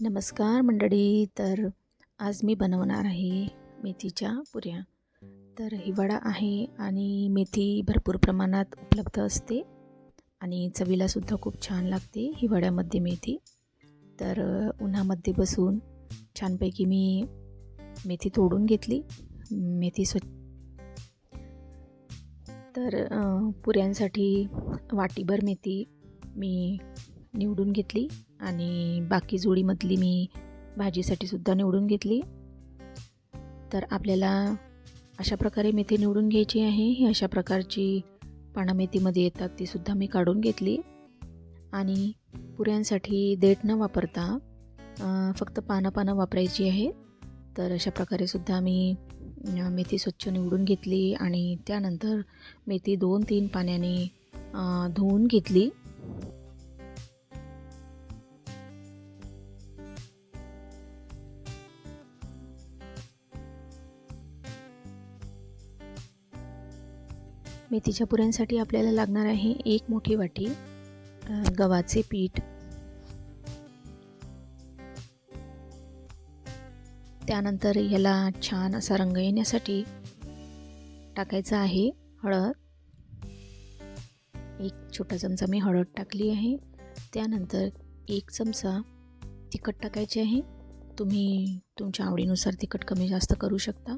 नमस्कार मंडळी तर आज मी बनवणार आहे मेथीच्या पुऱ्या. तर हिवाळा आहे आणि मेथी भरपूर प्रमाणात उपलब्ध असते आणि चवीलासुद्धा खूप छान लागते हिवाळ्यामध्ये मेथी. तर उन्हामध्ये बसून छानपैकी मी मेथी तोडून घेतली. मेथी स्वच्छ तर पुऱ्यांसाठी वाटीभर मेथी मी निवडून घेतली आणि बाकी जोडीमधली मी भाजीसाठी सुद्धा निवडून घेतली. तर आपल्याला अशा प्रकारे मेथी निवडून घ्यायची आहे. ही अशा प्रकारची पानं मेथीमध्ये येतात ती सुद्धा मी काढून घेतली. आणि पुऱ्यांसाठी देठ न वापरता फक्त पानं पानं वापरायची आहे. तर अशा प्रकारे सुद्धा मी मेथी स्वच्छ निवडून घेतली आणि त्यानंतर मेथी दोन तीन पाण्याने धुवून घेतली. मेथीच्या पुऱ्यांसाठी आपल्याला लागणार आहे एक मोठी वाटी गव्हाचे पीठ. त्यानंतर याला छान असा रंग येण्यासाठी टाकायचा आहे हळद. एक छोटा चमचा मी हळद टाकली आहे. त्यानंतर एक चमचा तिखट टाकायचे आहे. तुम्ही तुमच्या आवडीनुसार तिखट कमी जास्त करू शकता.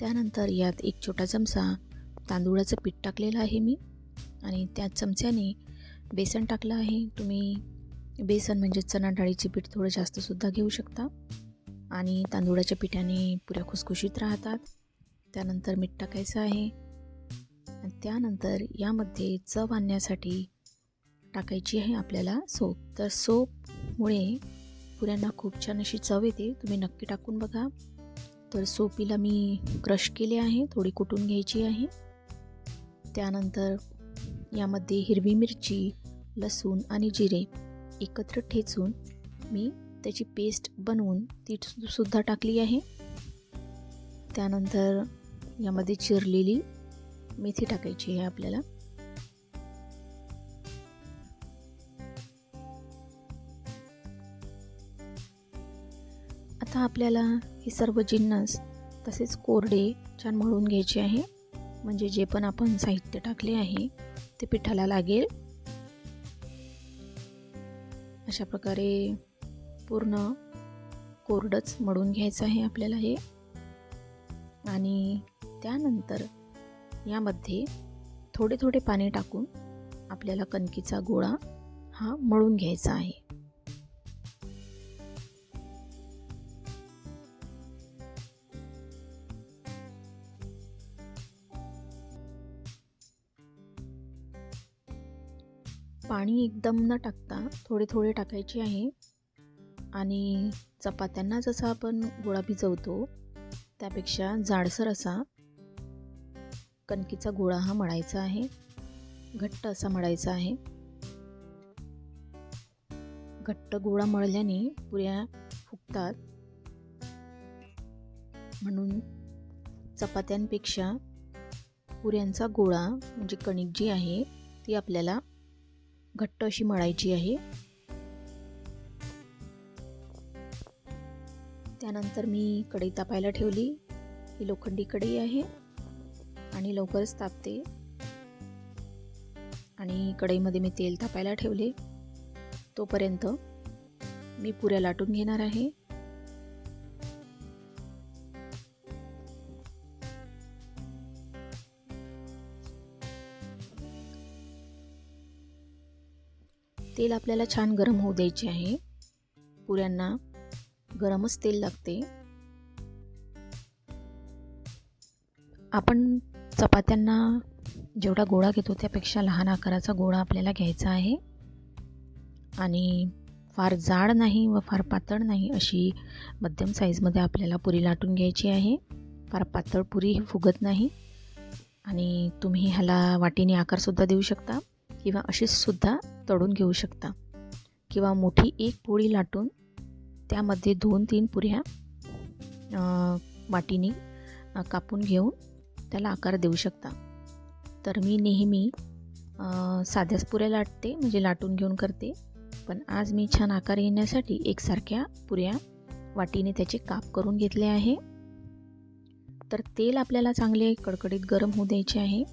त्यानंतर यात एक छोटा चमचा तांदूळाचं पीठ टाकलेलं आहे मी आणि त्या चमच्याने बेसन टाकलं आहे. तुम्ही बेसन म्हणजे चणा डाळीचे पीठ थोडं जास्तसुद्धा घेऊ शकता. आणि तांदूळाच्या पिठाने पुऱ्या खुसखुशीत राहतात. त्यानंतर मीठ टाकायचं आहे. आणि त्यानंतर यामध्ये चव आणण्यासाठी टाकायची आहे आपल्याला सोप. तर सोपमुळे पुऱ्यांना खूप छान अशी चव येते. तुम्ही नक्की टाकून बघा. तर सोपीला मी क्रश केले आहे. थोडी कुटून घ्यायची आहे. त्यानंतर यामध्ये हिरवी मिरची लसूण आणि जिरे एकत्र ठेचून मी त्याची पेस्ट बनवून ती सु- सुद्धा टाकली आहे. त्यानंतर यामध्ये चिरलेली मेथी टाकायची आहे आपल्याला. आता आपल्याला हे सर्व जिन्नस तसेच कोरडे छान मळून घ्यायचे आहे. म्हणजे जे पण आपण साहित्य टाकले आहे ते पिठाला लागेल. अशा प्रकारे पूर्ण कोरडंच मळून घ्यायचं आहे आपल्याला हे. आणि त्यानंतर यामध्ये थोडे थोडे पाणी टाकून आपल्याला कणकीचा गोळा हा मळून घ्यायचा आहे. पाणी एकदम न टाकता थोडे थोडे टाकायचे आहे. आणि चपात्यांना जसा आपण गोळा भिजवतो त्यापेक्षा जाडसर असा कणकीचा गोळा हा मळायचा आहे. घट्ट असा मळायचा आहे. घट्ट गोळा मळल्याने पुऱ्या फुगतात. म्हणून चपात्यांपेक्षा पुऱ्यांचा गोळा म्हणजे कणिक जी आहे ती आपल्याला घट्ट अशी मळायची आहे. त्यानंतर मी कढई तापायला ठेवली. ही लोखंडी कढई आहे. आणि लवकरच तापते. आणि कढईमध्ये मी तेल तापायला ठेवले. तोपर्यंत मी पुऱ्या लाटून घेणार आहे. तेल आपल्याला छान गरम होऊ द्यायचे आहे. पुऱ्यांना गरमच तेल लागते. आपण चपात्यांना जेवढा गोळा घेतो त्यापेक्षा लहान आकाराचा गोळा आपल्याला घ्यायचा आहे. आणि फार जाड नाही व फार पातळ नाही अशी मध्यम साईजमध्ये आपल्याला पुरी लाटून घ्यायची आहे. फार पातळ पुरी ही फुगत नाही. आणि तुम्ही ह्याला वाटीने आकारसुद्धा देऊ शकता. किंवा अशीच सुद्धा तळून घेऊ शकता. किंवा मोठी एक पोळी लाटून त्यामध्ये दोन तीन पुऱ्या वाटीने कापून घेऊन त्याला आकार देऊ शकता. तर मी नेहमी साध्याच पुऱ्या लाटते म्हणजे लाटून घेऊन करते. पण आज मी छान आकार येण्यासाठी एकसारख्या पुऱ्या वाटीने त्याचे काप करून घेतले आहे. तर तेल आपल्याला चांगले कडकडीत गरम होऊ द्यायचे आहे.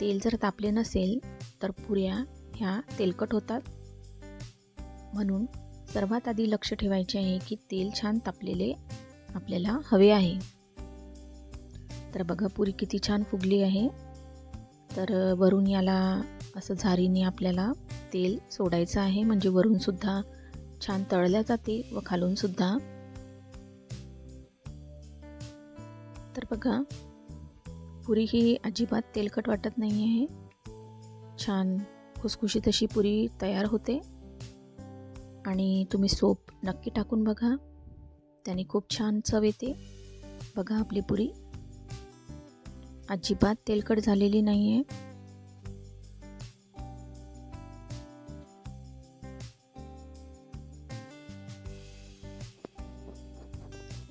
तेल जर तापले नसेल तर पुऱ्या ह्या तेलकट होतात. म्हणून सर्वात आधी लक्ष ठेवायचे आहे की तेल छान तापलेले आपल्याला हवे आहे. तर बघा पुरी किती छान फुगली आहे. तर वरून याला असं झारीने आपल्याला तेल सोडायचं आहे. म्हणजे वरूनसुद्धा छान तळल्या जाते व खालूनसुद्धा तर बघा पुरी ही अजिबात तेलकट वाटत नाही आहे छान खुसखुशीत अशी पुरी तयार होते. आणि तुम्ही सोप नक्की टाकून बघा. त्याने खूप छान चव येते. बघा आपली पुरी. अजिबात तेलकट झालेली नाही आहे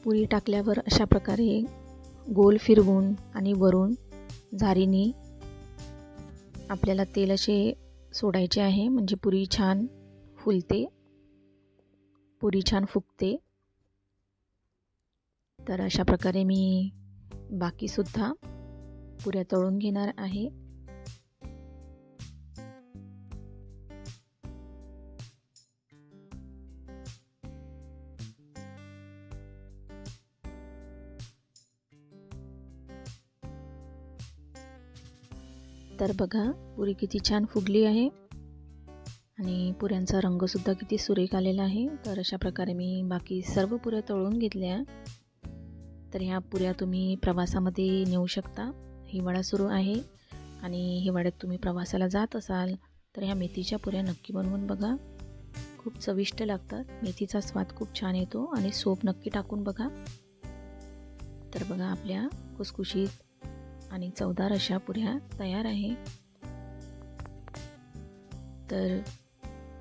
पुरी टाकल्यावर अशा प्रकारे गोल फिरवून आणि वरून झारीने आपल्याला तेल असे सोडायचे आहे. म्हणजे पुरी छान फुलते. पुरी छान फुगते. तर अशा प्रकारे मी बाकीसुद्धा पुऱ्या तळून घेणार आहे. तर बघा पुरी किती छान फुगली आहे. आणि पुऱ्यांचा रंगसुद्धा किती सुरेख आलेला आहे. तर अशा प्रकारे मी बाकी सर्व पुऱ्या तळून घेतल्या. तर ह्या पुऱ्या तुम्ही प्रवासामध्ये नेऊ शकता. हिवाळा सुरू आहे आणि हिवाळ्यात तुम्ही प्रवासाला जात असाल तर ह्या मेथीच्या पुऱ्या नक्की बनवून बघा. खूप चविष्ट लागतात. मेथीचा स्वाद खूप छान येतो आणि सोप नक्की टाकून बघा. तर बघा आपल्या खुसखुशीत आणि चवदार अशा पुऱ्या तयार आहे. तर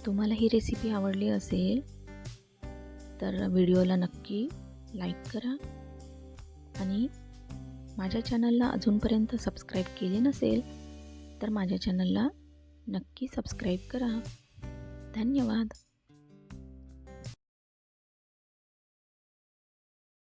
तुम्हाला ही रेसिपी आवडली असेल तर व्हिडिओला नक्की लाईक करा. आणि माझ्या चॅनलला अजूनपर्यंत सबस्क्राईब केले नसेल तर माझ्या चॅनलला नक्की सबस्क्राईब करा. धन्यवाद.